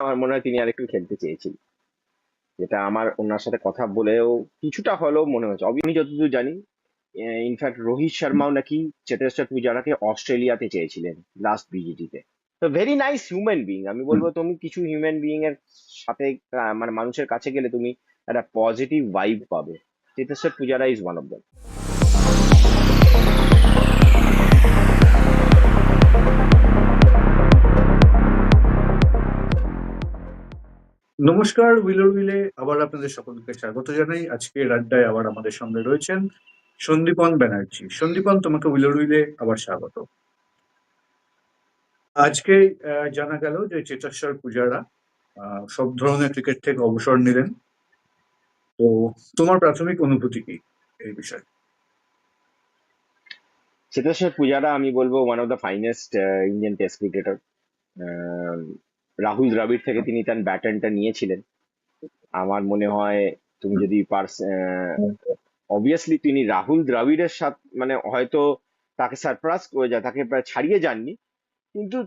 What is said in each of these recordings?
আমার মনে হয় তিনি আরেকটু খেলতে চেয়েছিলেন যেটা আমার ওনার সাথে কথা বলেও কিছুটা হলেও মনে হচ্ছে আমি যতদূর জানি ইনফ্যাক্ট রোহিত শর্মাও নাকি চেতেশ্বর পূজারাকে অস্ট্রেলিয়াতে চেয়েছিলেন লাস্ট বিজিটিতে তো। ভেরি নাইস হিউম্যান বিইং আমি বলব তুমি কিছু হিউম্যান বিইং এর সাথে মানে মানুষের কাছে গেলে তুমি একটা পজিটিভ ভাইব পাবে। Cheteshwar Pujara is one of them নমস্কার, উইলোর উইলে আবার আপনাদের সকলকে স্বাগত জানাই। আজকে আড্ডায় আবার আমাদের সঙ্গে রয়েছেন সন্দীপন ব্যানার্জি। সন্দীপন, তোমাকে উইলোর উইলে আবার স্বাগত। আজকে জানা গেল যে চেতেশ্বর পূজারা সব ধরনের ক্রিকেট থেকে অবসর নিলেন। তো তোমার প্রাথমিক অনুভূতি কি এই বিষয়ে? চেতেশ্বর পূজারা, আমি বলব one of the finest Indian test cricketer Rahul Dravid থেকে তিনি তার ব্যাটনটা নিয়েছিলেন। আমার মনে হয় তুমি যদি পার্স অবভিয়াসলি তিনি রাহুল দ্রাবিড়ের সাথে মানে হয়তো তাকে সারপ্রাইজ করে যায় তাকে প্রায় ছাড়িয়ে যাননি। কিন্তু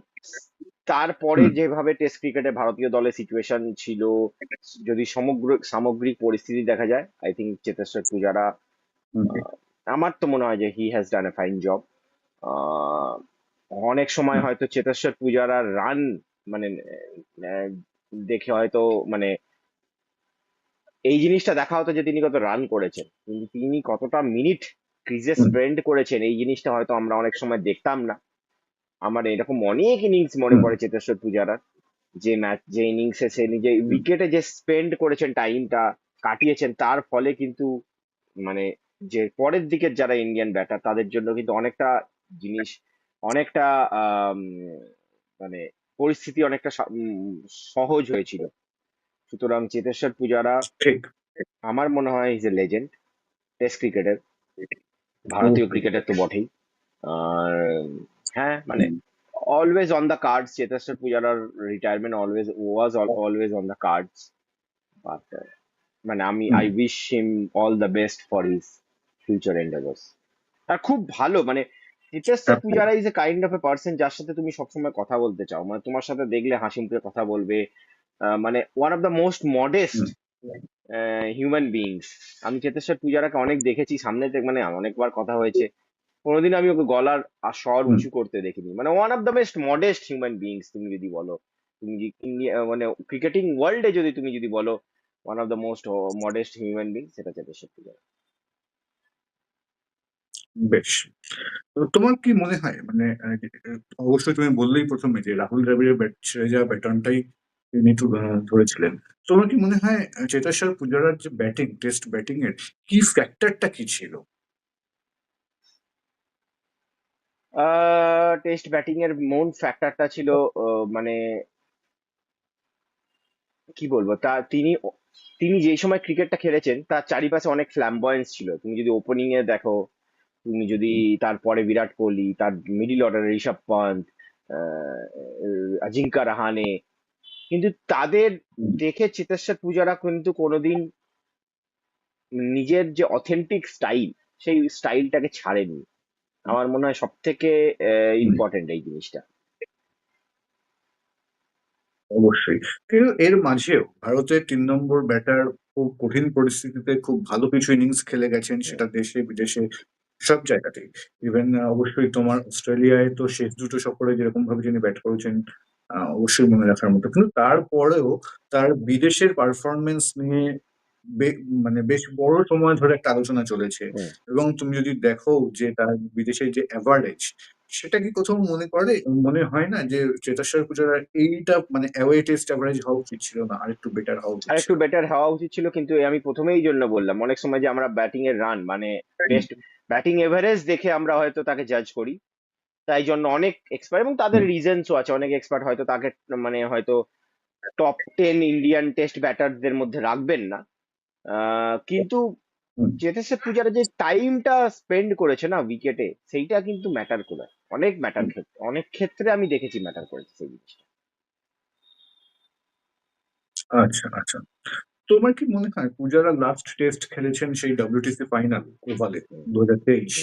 তারপরে যেভাবে টেস্ট ক্রিকেটে ভারতীয় দলের সিচুয়েশন ছিল যদি সমগ্র সামগ্রিক পরিস্থিতি দেখা যায় আই থিঙ্ক চেতেশ্বর পূজারা আমার তো মনে হয় যে he has done a fine job অনেক সময় হয়তো চেতেশ্বর পূজারা রান মানে দেখে হয়তো মানে এই জিনিসটা দেখা হতো যে তিনি কত রান করেছেন কিন্তু তিনি কতটা মিনিট ক্রিজে হুম। স্পেন্ড করেছেন এই জিনিসটা হয়তো আমরা অনেক সময় দেখতাম না আমার এরকম অনেক ইনিংস মনে। পড়ে চেতেশ্বর পূজারার যে ম্যাচ যে ইনিংসে সে নিজে উইকেটে যে স্পেন্ড করেছেন টাইমটা কাটিয়েছেন তার ফলে কিন্তু মানে যে পরের দিকের যারা ইন্ডিয়ান ব্যাটার তাদের জন্য কিন্তু অনেকটা জিনিস অনেকটা মানে পরিস্থিতি অনেকটা সহজ হয়েছিল। সুতরাং চেতেশ্বর পূজারা আমার মনে হয় ইজ এ লেজেন্ড টেস্ট ক্রিকেটের ভারতীয় ক্রিকেটের তো বটেই। আর হ্যাঁ মানে always on the cards Cheteshwar পূজারার retirement always was always on the cards but মানে আমি I wish him all the best for his future endeavours আর খুব ভালো মানে Absolutely. Pujara is a kind of a person যার সাথে তুমি সবসময় কথা বলতে চাও। মানে তোমার সাথে দেখলে হাসি মুখে কথা বলবে। মানে one of the most modest human beings আমি চেতেশ্বর পূজারাকে অনেক দেখেছি সামনে থেকে মানে অনেকবার কথা হয়েছে। কোনোদিন আমি ওকে গলার আর স্বর উঁচু করতে দেখিনি। মানে one of the best modest human beings তুমি যদি বলো। তুমি মানে ক্রিকেটিং ওয়ার্ল্ডে যদি তুমি যদি বলো one of the most modest human being সেটা চেতেশ্বর পূজারা বেশ। তো তোমার কি মনে হয় মানে অবশ্যই তুমি বললেই প্রথমে যে রাহুল দ্রাবিড়ের ব্যাট ছেড়ে যাওয়া ব্যাটনটাই তিনি ধরেছিলেন। তোমার কি মনে হয় চেতেশ্বর পূজারার যে ব্যাটিং, টেস্ট ব্যাটিং এর কি ফ্যাক্টরটা কি ছিল? টেস্ট ব্যাটিং এর মূল ফ্যাক্টরটা ছিল মানে কি বলব, তা তিনি তিনি যেই সময় ক্রিকেটটা খেলেছেন, তার চারিপাশে অনেক ফ্ল্যাম্বয়েন্স ছিল। তুমি যদি ওপেনিং এ দেখো তুমি যদি তারপরে বিরাট কোহলি তার middle order Rishabh Pant ah, Ajinkya Rahane কিন্তু তাদের দেখে চেতেশ্বর পূজারা কিন্তু কোনোদিন নিজের যে অথেন্টিক স্টাইল সেই স্টাইলটাকে ছাড়েনি। আমার মনে হয় সব থেকে ইম্পর্টেন্ট এই জিনিসটা। অবশ্যই। কিন্তু এর মাঝেও ভারতের তিন নম্বর ব্যাটার খুব কঠিন পরিস্থিতিতে খুব ভালো কিছু ইনিংস খেলে গেছেন সেটা দেশে বিদেশে সব জায়গাতেই। ইভেন অবশ্যই তোমার অস্ট্রেলিয়ায় তো শেষ দুটো সফরে যেরকম ভাবে যিনি ব্যাট করেছেন অবশ্যই মনে রাখার মতো। কিন্তু তারপরেও তার বিদেশের পারফরমেন্স নিয়ে মানে বেশ বড় সময় ধরে একটা আলোচনা চলেছে। এবং তুমি যদি দেখো যে তার বিদেশের যে অ্যাভারেজ সেটা কি কোথাও মনে করে মনে হয় না যে চেতেশ্বর পূজারার এইটা মানে অ্যাওয়ে টেস্ট অ্যাভারেজ হওয়া উচিত ছিল না আরেকটু বেটার হওয়া উচিত আর একটু বেটার হওয়া উচিত ছিল কিন্তু আমি প্রথমেই জন্য বললাম অনেক সময় যে আমরা ব্যাটিং এর রান মানে টেস্ট ব্যাটিং এভারেজ দেখে আমরা হয়তো তাকে জাজ করি। তাই জন্য অনেক এক্সপার্ট এবং তাদের। রিজনসও আছে অনেক এক্সপার্ট হয়তো তাকে মানে হয়তো টপ টেন ইন্ডিয়ান টেস্ট ব্যাটারদের মধ্যে রাখবেন না। আহ, কিন্তু। চেতেশ্বর পূজারা যে টাইমটা স্পেন্ড করেছে না উইকেটে সেইটা কিন্তু ম্যাটার করে। অনেক ম্যাটার ক্ষেত্রে অনেক ক্ষেত্রে আমি দেখেছি ম্যাটার করেছে সেই জিনিসটা। আচ্ছা আচ্ছা। তোমার কি মনে হয় পূজারা লাস্ট টেস্ট খেলেছেন সেই ডব্লিউটিসি ফাইনাল ওভালে দু হাজার তেইশ।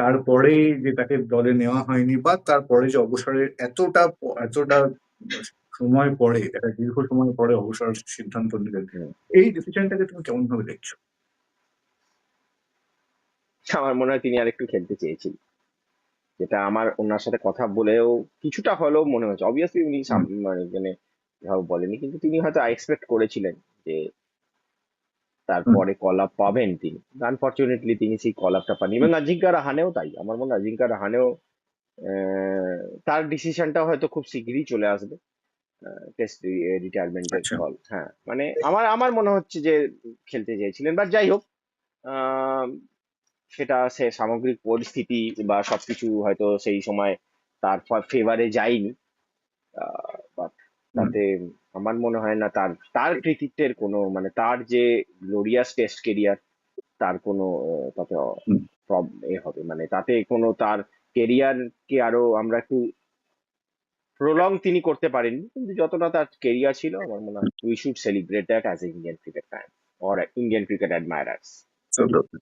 তারপরে যে তাকে দলে নেওয়া হয়নি বা তারপরে যে অবসরের এতটা এতটা সময় পরে একটা দীর্ঘ সময় পরে অবসরের সিদ্ধান্ত। এই ডিসিশনটাকে তুমি কেমন ভাবে দেখছ? আমার মনে হয় তিনি আরেকটু খেলতে চেয়েছিলেন। যেটা আমার ওনার সাথে কথা বলেও কিছুটা হলেও মনে হয়েছে। অবভিয়াসলি উনি মানে এভাবে বলেনি। কিন্তু তিনি হয়তো এক্সপেক্ট করেছিলেন যে তারপরে কল আপ পাবেন তিনি। আনফরচুনেটলি তিনি সেই কল আপটা পাননি এবং আজিঙ্কা রাহানেও তাই। আমার মনে হয় আজিঙ্কা রাহানেও তার ডিসিশনটা হয়তো খুব শিগগিরই চলে আসবে। টেস্ট রিটায়ারমেন্টের আচ্ছা। কল। হ্যাঁ, মানে আমার আমার মনে হচ্ছে যে খেলতে চেয়েছিলেন। বাট যাই হোক সেটা সে সামগ্রিক পরিস্থিতি বা সবকিছু হয়তো সেই সময় তার ফেভারে যায়নি। বাট তাতে আমার মনে হয় না তার তার কৃতিত্বের কোনো মানে তার যে গ্লোরিয়াস টেস্ট কেরিয়ার তার কোনো তাতে এ হবে মানে তাতে কোনো তার ক্যারিয়ারকে আরও আমরা একটু প্রলং তিনি করতে পারেননি। কিন্তু যতটা তার কেরিয়ার ছিল আমার মনে হয় we should celebrate that as a Indian cricket cricket admirers. Absolutely.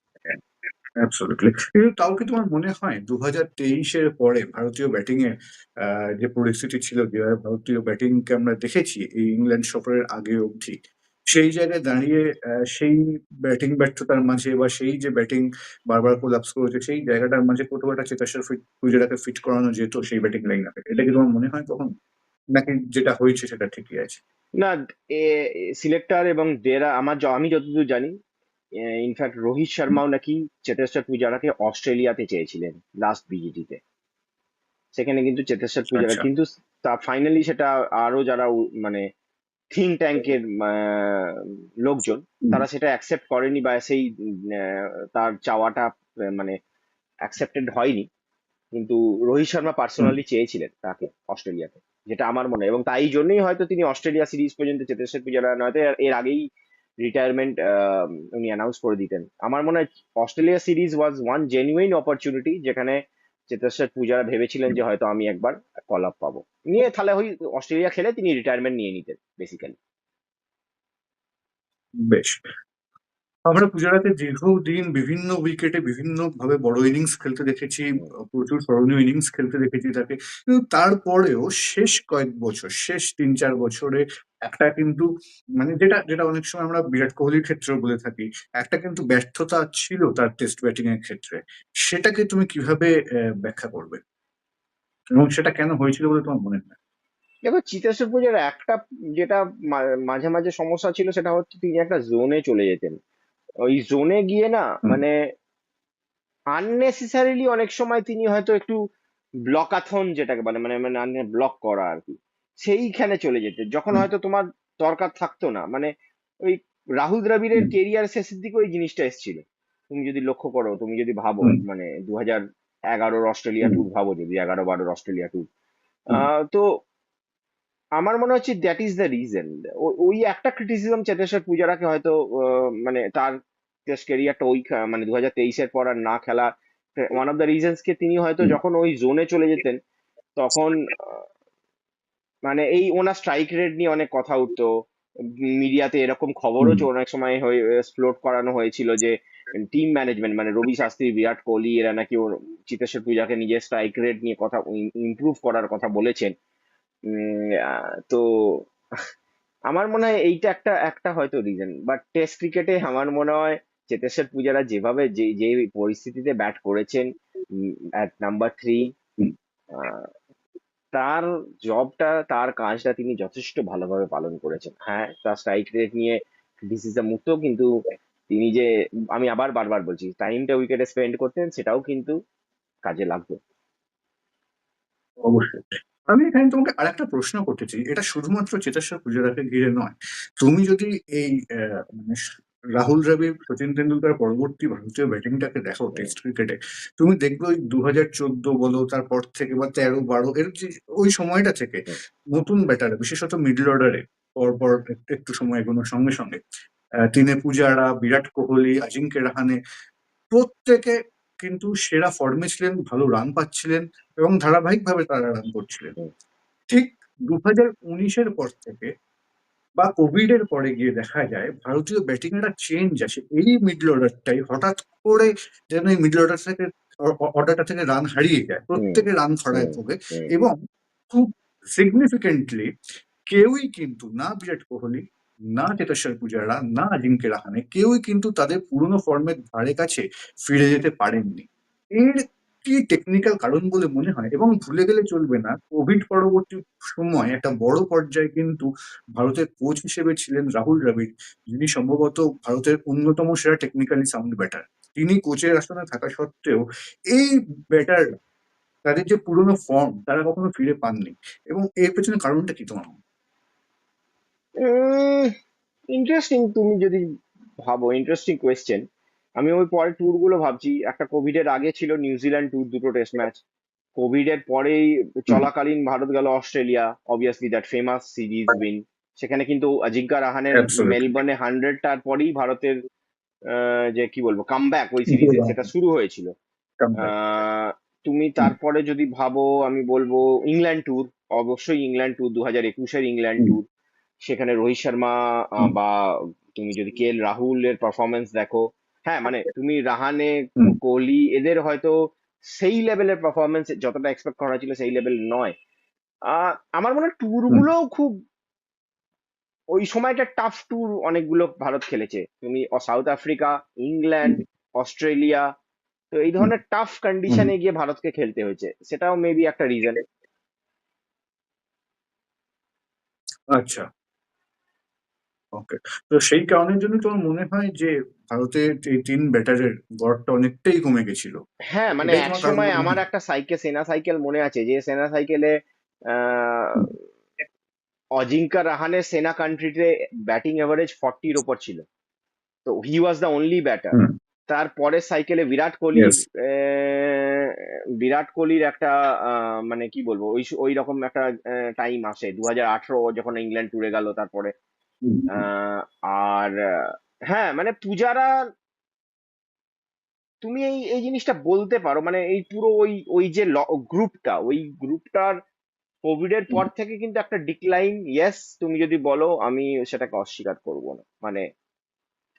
Absolutely. কিন্তু তাও কি তোমার মনে হয় ২০২৩ এর পরে ভারতীয় ব্যাটিং এ আ যে পরিস্থিতি ছিল যেভাবে ভারতীয় ব্যাটিংকে আমরা দেখেছি এই ইংল্যান্ড সফরের আগে অবধি, সেই জায়গায় দাঁড়িয়ে সেই ব্যাটিং ব্যর্থতার মাঝে বা সেই যে ব্যাটিং বারবার কোলাপস করেছে সেই জায়গাটার মাঝে কোথাও একটা চেতেশ্বর ফিট পূজারাকে ফিট করানো যেত সেই ব্যাটিং লাইন আপে। এটা কি তোমার মনে হয় কখনো? নাকি যেটা হয়েছে সেটা ঠিকই আছে? না সিলেক্টর এবং ডেরা আমার আমি যতদূর জানি ইনফ্যাক্ট রোহিত শর্মাও নাকি চেতেশ্বর পূজারাকে অস্ট্রেলিয়াতে চেয়েছিলেন লাস্ট বিজিটিতে। সেখানে কিন্তু চেতেশ্বর পূজারা আচ্ছা। কিন্তু তা ফাইনালি সেটা আরও যারা মানে থিংক ট্যাংকের আ লোকজন তারা সেটা অ্যাকসেপ্ট করেনি বা সেই তার চাওয়াটা মানে অ্যাকসেপ্টেড হয়নি। কিন্তু রোহিত শর্মা পার্সোনালি চেয়েছিলেন তাকে অস্ট্রেলিয়াতে। যেটা আমার মনে হয় এবং তাই জন্যই হয়তো তিনি অস্ট্রেলিয়া সিরিজ পর্যন্ত চেতেশ্বর পূজারা নয়তো এর আগেই রিটায়ারমেন্ট উনি অ্যানাউন্স করে দিতেন। আমার মনে হয় Australia series was one genuine opportunity যেখানে চেতেশ্বর পূজারা ভেবেছিলেন যে হয়তো আমি একবার কল আপ পাবো। নিয়ে তাহলে ওই অস্ট্রেলিয়া খেলে তিনি রিটায়ারমেন্ট নিয়ে নিতেন বেসিক্যালি। বেশ। আমরা পূজারাকে দীর্ঘদিন বিভিন্ন উইকেটে বিভিন্নভাবে বড় ইনিংস খেলতে দেখেছি। প্রচুর স্মরণীয় ইনিংস খেলতে দেখেছি তাকে। কিন্তু তারপরেও শেষ কয়েক বছর, শেষ ৩-৪ বছরে একটা কিন্তু মানে যেটা যেটা অনেক সময় আমরা বিরাট কোহলির ক্ষেত্রেও বলে থাকি, একটা কিন্তু ব্যর্থতা ছিল তার টেস্ট ব্যাটিং এর ক্ষেত্রে। সেটাকে তুমি কীভাবে ব্যাখ্যা করবে? এবং সেটা কেন হয়েছিল বলে তোমার মনে হয়? দেখো চিতেশ্বর পূজারা একটা যেটা মাঝে, মাঝে সমস্যা ছিল সেটা হচ্ছে তিনি একটা জোনে চলে যেতেন। ওই জোনে গিয়ে না মানে unnecessarily অনেক সময় তিনি হয়তো একটু ব্লকাথন যেটাকে বলে মানে মানে ব্লক করা আরকি। সেইখানে চলে যেতেন। যখন হয়তো তোমার দরকার থাকতো না। মানে ওই রাহুল দ্রাবিড়ের কেরিয়ার শেষের দিকে ওই জিনিসটা এসছিল। তুমি যদি লক্ষ্য করো, তুমি যদি ভাবো। মানে ২০১১ র অস্ট্রেলিয়া ট্যুর ভাবো যদি ১১-১২ র অস্ট্রেলিয়া ট্যুর। তো আমার মনে হচ্ছে দ্যাট ইস দ্য রিজন। ওই একটা ক্রিটিসিজম চেতেশ্বর পূজারাকে হয়তো মানে তার টেস্ট ক্যারিয়ারটা ওই মানে ২০২৩ এর পর আর না খেলা ওয়ান অফ দ্য রিজনস কে তিনি হয়তো যখন ওই জোনে চলে যেতেন তখন মানে এই ওনার স্ট্রাইক রেট নিয়ে অনেক কথা উঠতো। মিডিয়াতে এরকম খবরও অনেক সময় হয়ে ফ্লোট করানো হয়েছিল যে টিম ম্যানেজমেন্ট মানে রবি শাস্ত্রী, বিরাট কোহলি এরা নাকি ওর চিতেশ্বর পূজাকে নিজের স্ট্রাইক রেট নিয়ে কথা ইম ইমপ্রুভ করার কথা বলেছেন। উম আ তো আমার মনে হয় এইটা একটা একটা হয়তো রিজন। বাট টেস্ট ক্রিকেটে আমার মনে হয় চেতেশ্বর পূজারা যেভাবে যে যে পরিস্থিতিতে ব্যাট করেছেন এট নাম্বার 3 হুম। তার জবটা তার কাজটা তিনি যথেষ্ট ভালোভাবে পালন করেছেন। হ্যাঁ, তার স্ট্রাইক রেট নিয়ে ক্রিটিসিজম উঠতো কিন্তু তিনি যে আমি আবার বারবার বলছি টাইমটা উইকেটে স্পেন্ড করতেন সেটাও কিন্তু কাজে লাগতো। অবশ্যই। আমি এখানে তোমাকে আরেকটা প্রশ্ন করতে চাই। এটা শুধুমাত্র চেতেশ্বর পূজারাকে ঘিরে নয়। তুমি যদি এই মানে রাহুল দ্রাবিড়, সচিন তেন্ডুলকার পরবর্তী ভারতীয় ব্যাটিংটাকে দেখো টেস্ট ক্রিকেটে, তুমি দেখবে ওই ২০১৪ বলো তারপর থেকে বা ১৩-১২ এর যে ওই সময়টা থেকে নতুন ব্যাটার বিশেষত মিডল অর্ডারে পরপর একটু, একটু সময় এগোনোর সঙ্গে, সঙ্গে টিনে পূজারা, বিরাট কোহলি, আজিঙ্কে রাহানে প্রত্যেকে কিন্তু সেরা ফর্মে ছিলেন, ভালো রান পাচ্ছিলেন এবং ধারাবাহিকভাবে তারা রান করছিলেন। ঠিক ২০১৯ এর পর থেকে বা কোভিড এর পরে গিয়ে দেখা যায় ভারতীয় ব্যাটিং একটা চেঞ্জ আসে। এই মিডল অর্ডারটাই হঠাৎ করে যেন এই মিডল অর্ডার থেকে অর্ডারটা থেকে রান হারিয়ে যায়। প্রত্যেকে রান খরায় ভোগে এবং খুব সিগনিফিকেন্টলি কেউই কিন্তু না বিরাট কোহলি না চেতেশ্বর পূজারা, না অজিঙ্ক্য রাহানে কেউই কিন্তু তাদের পুরনো ফর্মের ধারে কাছে ফিরে যেতে পারেননি। এর কি টেকনিক্যাল কারণ বলে মনে হয়? এবং ভুলে গেলে চলবে না কোভিড পরবর্তী সময় একটা বড় পর্যায়ে কিন্তু ভারতের কোচ হিসেবে ছিলেন রাহুল দ্রাবিড়, যিনি সম্ভবত ভারতের অন্যতম সেরা টেকনিক্যালি সাউন্ড ব্যাটার তিনি কোচের আসনে থাকা সত্ত্বেও এই ব্যাটার তাদের যে পুরনো ফর্ম তারা কখনো ফিরে পাননি। এবং এর পেছনে কারণটা কি তোমার? ইন্টারেস্টিং তুমি যদি ভাবো ইন্টারেস্টিং কোয়েশ্চেন আমি ওই পরের ট্যুরগুলো ভাবছি। একটা কোভিড এর আগে ছিল নিউজিল্যান্ড ট্যুর দুটো টেস্ট ম্যাচ কোভিড এর পরেই চলাকালীন ভারত গেল Australia. Obviously that famous series win সেখানে কিন্তু অজিঙ্কা রাহানের. মেলবোর্নে হান্ড্রেডটার পরেই ভারতের যে কি বলব কামব্যাক ওই সিরিজে সেটা শুরু হয়েছিল। আহ, তুমি তারপরে যদি ভাবো আমি বলব ইংল্যান্ড ট্যুর অবশ্যই ইংল্যান্ড ট্যুর দু হাজার একুশের ইংল্যান্ড। ট্যুর সেখানে রোহিত শর্মা বা তুমি যদি কে এল রাহুলের পারফরমেন্স দেখো হ্যাঁ মানে তুমি রাহানে কোহলি এদের হয়তো সেই লেভেলের পারফরমেন্স যতটা এক্সপেক্ট করা ছিল সেই লেভেল নয়। আমার মনে হয় ট্যুরগুলো খুব ওই সময়টা টাফ ট্যুর অনেকগুলো ভারত খেলেছে। তুমি সাউথ আফ্রিকা ইংল্যান্ড অস্ট্রেলিয়া তো এই ধরনের টাফ কন্ডিশনে গিয়ে ভারতকে খেলতে হয়েছে। সেটাও মেবি একটা রিজন আচ্ছা। ওকে তো সেই কারণের জন্য তোমার মনে হয় যে ভারতের এই তিন ব্যাটারের গড়টা অনেকটাই কমে গেছিল হ্যাঁ মানে এক সময় আমার? একটা সাইকেল সেনা সাইকেল মনে আছে যে সেনা সাইকেলে অজিঙ্কা রাহানের সেনা কান্ট্রিতে ব্যাটিং এভারেজ ফর্টির ওপর ছিল তো he was the only batter. তারপরের সাইকেলে বিরাট কোহলি. বিরাট কোহলির একটা আহ, মানে কি বলব ওই ওই রকম একটা টাইম আসে দু হাজার আঠারো যখন ইংল্যান্ড টুরে গেল তারপরে আহ, আর হ্যাঁ মানে পূজারা তুমি এই এই জিনিসটা বলতে পারো মানে এই পুরো ওই ওই যে গ্রুপটা ওই গ্রুপটার কোভিড এর পর থেকে কিন্তু একটা ডিক্লাইন ইয়েস তুমি যদি বলো আমি সেটাকে অস্বীকার করব না। মানে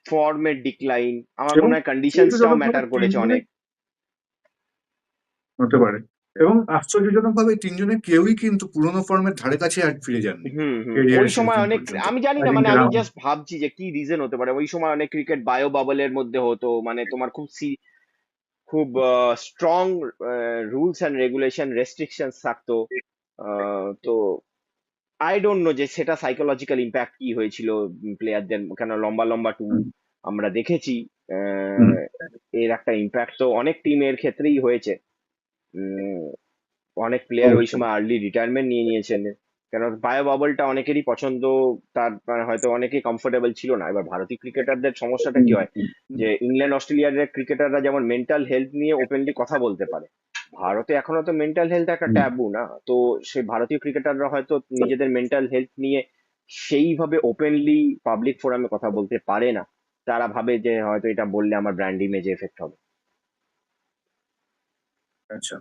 ফর্মের ডিক্লাইন আমার মনে হয় কন্ডিশনসটাও ম্যাটার করেছে অনেক। হতে পারে। এবং আশ্চর্যজনক ভাবে তিনজনে কেউই কিন্তু পুরনো ফর্মের ধারে কাছে আর ফিরে যাননি। ওই সময় অনেক আমি জানি না মানে আমি জাস্ট ভাবছি যে কি রিজন হতে পারে। ওই সময় অনেক ক্রিকেট বায়ো বাবলের মধ্যে হতো মানে তোমার খুব সি খুব strong rules and regulation restrictions থাকতো। আহ, তো আই ডোন্ট নো যে সেটা সাইকোলজিক্যাল ইম্প্যাক্ট কি হয়েছিল প্লেয়ারদের কেন লম্বা লম্বা ট্যুর আমরা দেখেছি। আহ, এর একটা ইম্প্যাক্ট তো অনেক টিমের ক্ষেত্রেই হয়েছে। অনেক প্লেয়ার ওই সময় আর্লি রিটায়ারমেন্ট নিয়ে নিয়েছেন। কেন বায়ো বাবলটা অনেকেরই পছন্দ তার মানে হয়তো অনেকেই কমফোর্টেবল ছিল না। এবার ভারতীয় ক্রিকেটারদের সমস্যাটা কি হয়? যে ইংল্যান্ড অস্ট্রেলিয়ার ক্রিকেটাররা যেমন মেন্টাল হেলথ নিয়ে ওপেনলি কথা বলতে পারে। ভারতে এখনও তো মেন্টাল হেলথ একটা ট্যাবু না। তো সেই ভারতীয় ক্রিকেটাররা হয়তো নিজেদের মেন্টাল হেলথ নিয়ে সেইভাবে ওপেনলি পাবলিক ফোরামে কথা বলতে পারে না। তারা ভাবে যে হয়তো এটা বললে আমার ব্র্যান্ড ইমেজে এফেক্ট হবে। আচ্ছা।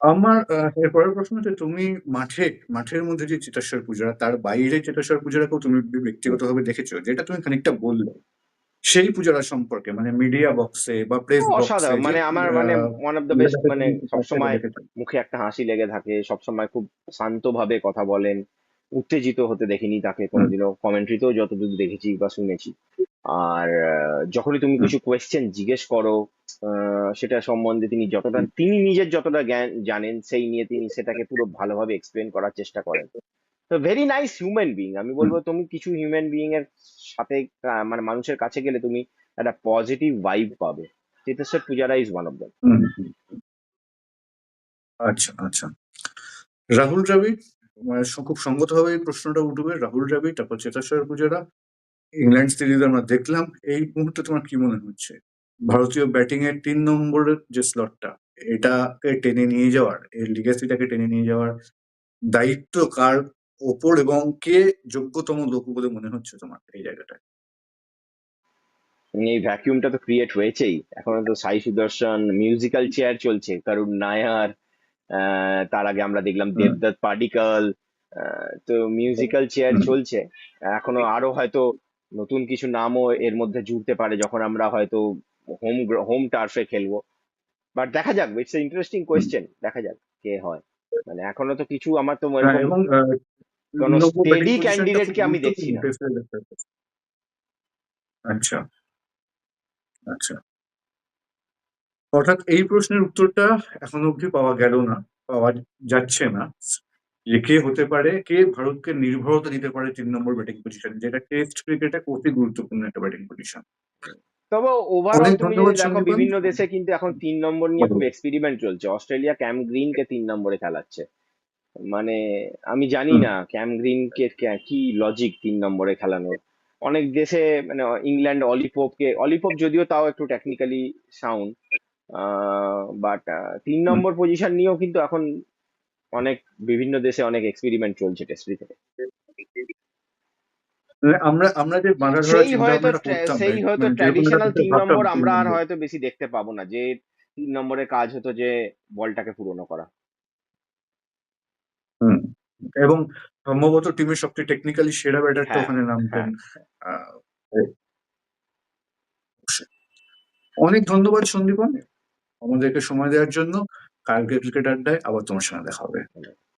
আমার আহ, এর পরের প্রশ্ন হচ্ছে তুমি মাঠে মাঠের মধ্যে যে চিত্তেশ্বর পূজা তার বাইরে চিত্তেশ্বর পূজারাকেও তুমি ব্যক্তিগতভাবে দেখেছ যেটা তুমি খানিকটা বললে সেই পূজারা সম্পর্কে মানে মিডিয়া বক্সে বা প্রেস বক্সে অসাধারণ মানে আমার মানে ওয়ান অফ দ্য বেস্ট মানে সবসময় দেখেছ। মুখে একটা হাসি লেগে থাকে সবসময় খুব শান্তভাবে কথা বলেন উত্তেজিত হতে দেখিনি তাকে কোনোদিনও কমেন্ট্রিতেও যতদূর দেখেছি বা শুনেছি। আর যখনই তুমি কিছু কোয়েশ্চেন জিজ্ঞেস করো সেটা সম্বন্ধে তিনি যতটা তিনি নিজের যতটা জ্ঞান জানেন সেই নিয়ে তিনি সেটাকে পুরো ভালোভাবে এক্সপ্লেন করার চেষ্টা করেন। তো ভেরি নাইস হিউম্যান বিইং আমি বলব তুমি কিছু হিউম্যান বিইং এর সাথে মানে মানুষের কাছে গেলে তুমি একটা পজিটিভ ভাইব পাবে। Cheteshwar Pujara is one of them. আচ্ছা আচ্ছা। রাহুল দ্রাবিড় খুব সঙ্গতভাবে এই প্রশ্নটা উঠবে। রাহুল দ্রাবিড় তারপর চেতেশ্বর পূজারা। ইংল্যান্ড সিরিজ আমরা দেখলাম। এই মুহূর্তে তোমার কি মনে হচ্ছে? ভারতীয় ব্যাটিং এর তিন নম্বরের যে স্লটটা এটাকে টেনে নিয়ে যাওয়ার এই লিগেসিটাকে টেনে নিয়ে যাওয়ার দায়িত্ব কার ওপর এবং কে যোগ্যতম লোক বলে মনে হচ্ছে তোমার এই জায়গাটায়? এই ভ্যাকিউমটা তো ক্রিয়েট হয়েছেই। এখন তো সাই সুদর্শন মিউজিক্যাল চেয়ার চলছে। কারুন নায়ার আহ, তার আগে আমরা দেখলাম। দেবদত্ত পাডিকাল আহ, তো মিউজিক্যাল চেয়ার চলছে। এখনও আরও হয়তো নতুন কিছু নামও এর মধ্যে জুড়তে পারে যখন আমরা হয়তো হোম হোম টার্ফে খেলব। বাট দেখা যাক ইটস এ ইন্টারেস্টিং কোয়েশ্চেন দেখা যাক কে হয়। মানে এখনও তো কিছু আমার তো কোনো তিন নম্বর ব্যাটিং steady পজিশনটা candidate খুব কে আমি দেখছি না। আচ্ছা। আচ্ছা। অর্থাৎ এই প্রশ্নের উত্তরটা এখনও অবধি পাওয়া গেল না পাওয়া যাচ্ছে না। যে কে হতে পারে কে ভারতকে নির্ভরতা দিতে পারে তিন নম্বর ব্যাটিং পজিশন যেটা টেস্ট ক্রিকেটে অতি গুরুত্বপূর্ণ একটা ব্যাটিং পজিশন তবে ওভারঅল তুমি যদি দেখো বিভিন্ন দেশে কিন্তু এখন তিন নম্বর নিয়ে খুব এক্সপেরিমেন্ট চলছে। অস্ট্রেলিয়া ক্যাম গ্রিন কে তিন নম্বরে খেলাচ্ছে। মানে আমি জানি না ক্যাম গ্রিনকে কে- কি লজিক তিন নম্বরে খেলানোর। অনেক দেশে মানে ইংল্যান্ড অলিপোপকে অলিপোপ যদিও তাও একটু টেকনিক্যালি সাউন্ড বাট তিন নম্বর পজিশন নিয়েও কিন্তু এখন অনেক বিভিন্ন দেশে অনেক এক্সপেরিমেন্ট চলছে টেস্ট ক্রিকেটে মানে আমরা আমরা যে বাঁধা ধরা সেই হয়তো সেই হয়তো মানে ট্র্যাডিশনাল তিন নম্বর আমরা আর হয়তো বেশি দেখতে পাবো না যে তিন নম্বরের কাজ হতো যে বলটাকে পূরণ করা। হুম এবং সম্ভবত টিমের সবচেয়ে টেকনিক্যালি সেরা ব্যাটারটা হ্যাঁ, ওখানে নামতেন হ্যাঁ। অনেক ধন্যবাদ সন্দীপন আমাদেরকে সময় দেওয়ার জন্য। ক্রিকেট আড্ডায় আবার তোমার সঙ্গে দেখা হবে।